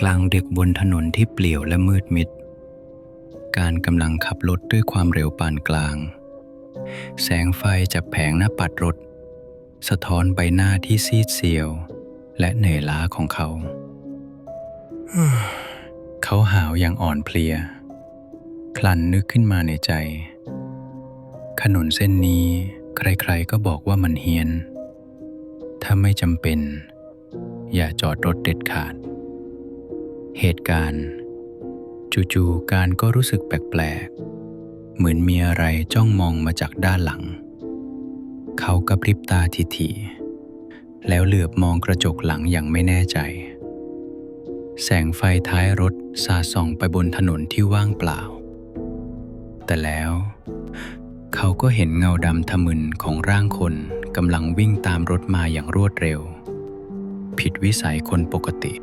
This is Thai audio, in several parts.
กลางดึกบนถนนที่เปลี่ยวและมืดมิด การกำลังขับรถด้วยความเร็วปานกลาง แสงไฟจากแผงหน้าปัดรถ สะท้อนใบหน้าที่ซีดเซียว และเหนื่อยล้าของเขา เขาหาวอย่างอ่อนเพลียคลันนึกขึ้นมาในใจถนนเส้นนี้ใครๆก็บอกว่ามันเฮี้ยน ถ้าไม่จำเป็น อย่าจอดรถเด็ดขาด เหตุการณ์ จู่ๆการก็รู้สึกแปลกๆ เหมือนมีอะไรจ้องมองมาจากด้านหลัง เขากระพริบตาทีๆแล้วเหลือบมองกระจกหลังอย่างไม่แน่ใจ แสงไฟท้ายรถสาดส่องไปบนถนนที่ว่างเปล่า แต่แล้ว เขาก็เห็นเงาดำทะมึนของร่างคนกำลังวิ่งตามรถมาอย่างรวดเร็ว ผิดวิสัยคนปกติ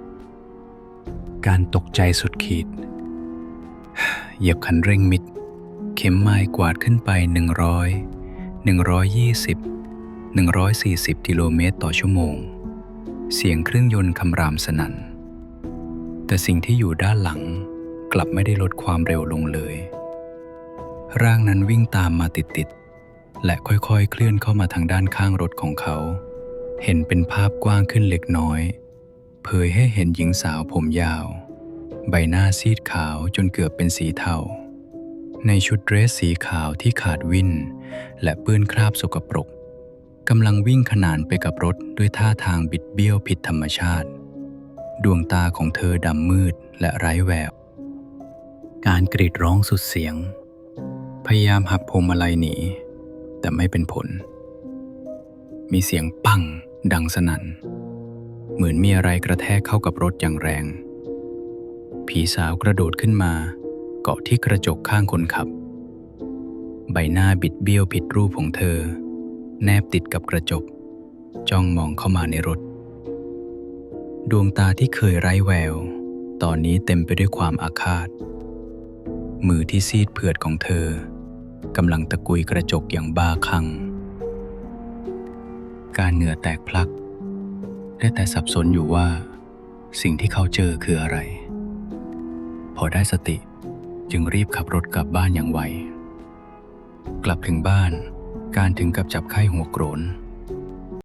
การตกใจสุดขีด เหยียบคันเร่งมิด เข็มไม้กวาดขึ้นไป 100 120 140 กิโลเมตรต่อชั่วโมง เสียงเครื่องยนต์คำรามสนั่น แต่สิ่งที่อยู่ด้านหลังกลับไม่ได้ลดความเร็วลงเลย ร่างนั้นวิ่งตามมาติดๆ และค่อยๆ เคลื่อนเข้ามาทางด้านข้างรถของเขา เห็นเป็นภาพกว้างขึ้นเล็กน้อย เผยให้เห็นหญิงสาวผมยาว ใบหน้าซีดขาวจนเกือบเป็นสีเทา ในชุดเดรสสีขาวที่ขาดวินและเปื้อนคราบสกปรกกำลังวิ่งขนานไปกับรถด้วยท่าทางบิดเบี้ยวผิดธรรมชาติ ดวงตาของเธอดำมืดและไร้แวว การกรีดร้องสุดเสียง พยายามหักพวงมาลัยหนี แต่ไม่เป็นผล มีเสียงปังดังสนั่น เหมือนมีอะไรกระแทกเข้ากับรถอย่างแรง ผีสาวกระโดดขึ้นมา เกาะที่กระจกข้างคนขับ ใบหน้าบิดเบี้ยวผิดรูปของเธอ แนบติดกับกระจก จ้องมองเข้ามาในรถ ดวงตาที่เคยไร้แวว ตอนนี้เต็มไปด้วยความอาฆาต มือที่ซีดเผือดของเธอกำลังตะกุยกระจกอย่างบ้าคลั่งการเหงื่อแตกพลัก ได้แต่สับสนอยู่ว่า สิ่งที่เขาเจอคืออะไร พอได้สติจึงรีบขับรถกลับบ้านอย่างไว กลับถึงบ้านการถึงกับจับไข้หัวโกรน